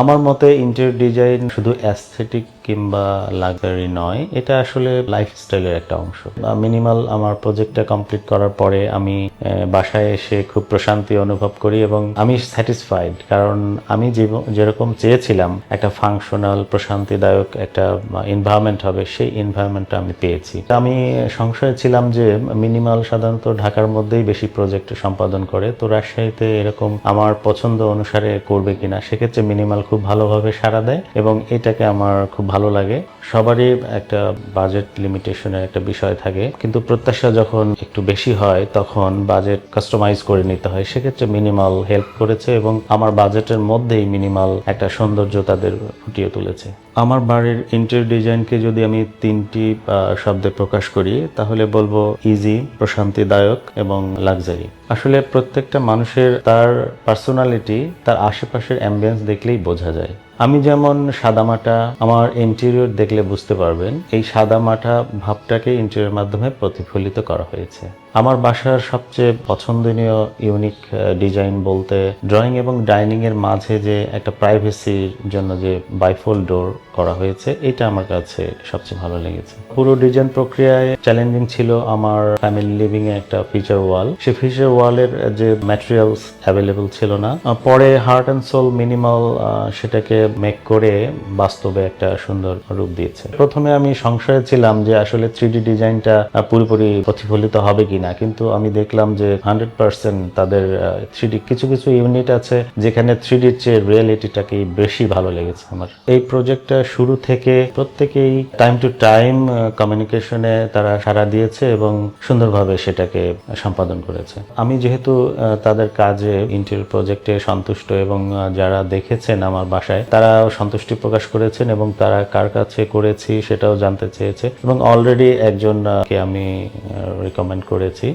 আমার মতে interior design শুধু অ্যাস্থেটিক কিংবা লাক্সারি নয়, এটা আসলে লাইফস্টাইলের একটা অংশ। মিনিমাল আমার প্রজেক্টটা কমপ্লিট করার পরে আমি বাসায় এসে খুব প্রশান্তি অনুভব করি এবং আমি স্যাটিসফাইড কারণ আমি যেরকম চেয়েছিলাম, একটা ফাংশনাল প্রশান্তিদায়ক একটা এনভায়রনমেন্ট হবে, সেই এনভায়রনমেন্টটা আমি পেয়েছি। আমি সংশয়ে ছিলাম যে মিনিমাল সাধারণত ঢাকার মধ্যেই বেশি প্রজেক্ট সম্পাদন করে, তো রাজশাহীতে এরকম আমার পছন্দ অনুসারে করবে কিনা, সেক্ষেত্রে মিনিমাল খুব ভালোভাবে সাড়া দেয় এবং এটাকে আমার খুব ভালো লাগে। সবারই একটা বাজেট লিমিটেশনের একটা বিষয় থাকে। কিন্তু প্রত্যাশা যখন একটু বেশি হয়, তখন বাজেট কাস্টমাইজ করে নিতে হয়। সেক্ষেত্রে মিনিমাল হেল্প করেছে এবং আমার বাজেটের মধ্যেই মিনিমাল একটা সৌন্দর্য তাদের ফুটিয়ে তুলেছে। আমার বাড়ির ইন্টেরিয়র ডিজাইনকে যদি আমি তিনটি শব্দে প্রকাশ করি, তাহলে বলব ইজি প্রশান্তিদায়ক এবং লাক্সারি আসলে প্রত্যেকটা মানুষের তার পার্সোনালিটি তার আশেপাশের অ্যাম্বিয়েন্স দেখলেই বোঝা যায়। আমি যেমন সাদামাটা আমার ইন্টেরিয়র দেখলে বুঝতে পারবেন, এই সাদামাটা ভাবটাকে ইন্টেরিয়র মাধ্যমে প্রতিফলিত করা হয়েছে। আমার বাসার সবচেয়ে পছন্দনীয় ইউনিক ডিজাইন বলতে ড্রয়িং এবং ডাইনিং এর মাঝে যে একটা প্রাইভেসির জন্য যে বাইফোল ডোর করা হয়েছে, এটা আমার কাছে সবচেয়ে ভালো লেগেছে। পুরো ডিজাইন প্রক্রিয়ায় চ্যালেঞ্জিং ছিল আমার ফ্যামিলি লিভিং এ একটা ফিচার ওয়াল সে ফিচার ওয়ালের যে ম্যাটেরিয়ালস অ্যাভেলেবল ছিল না। পরে হার্ট অ্যান্ড সোল মিনিমাল সেটাকে মেক করে বাস্তবে একটা সুন্দর রূপ দিয়েছে। প্রথমে আমি সংশয়ে ছিলাম যে আসলে থ্রি ডি ডিজাইনটা পুরোপুরি প্রতিফলিত হবে কিনা, কিন্তু আমি দেখলাম যে হান্ড্রেড পার্সেন্ট তাদের থ্রি কিছু কিছু ইউনিট আছে যেখানে থ্রি ডির চেয়ে রিয়েলিটিটাকে বেশি ভালো লেগেছে আমার। এই প্রজেক্টটা শুরু থেকে প্রত্যেকেই টাইম টু টাইম কমিউনিকেশনে তারা সাড়া দিয়েছে এবং সুন্দরভাবে সেটাকে সম্পাদন করেছে। আমি যেহেতু তাদের কাজে ইন্টেরিয়র প্রজেক্টে সন্তুষ্ট এবং যারা দেখেছেন আমার বাসায় তারাও সন্তুষ্টি প্রকাশ করেছেন এবং তারা কার কাছে করেছি সেটাও জানতে চেয়েছে। এবং অলরেডি একজনকে আমি রেকমেন্ড করেছি।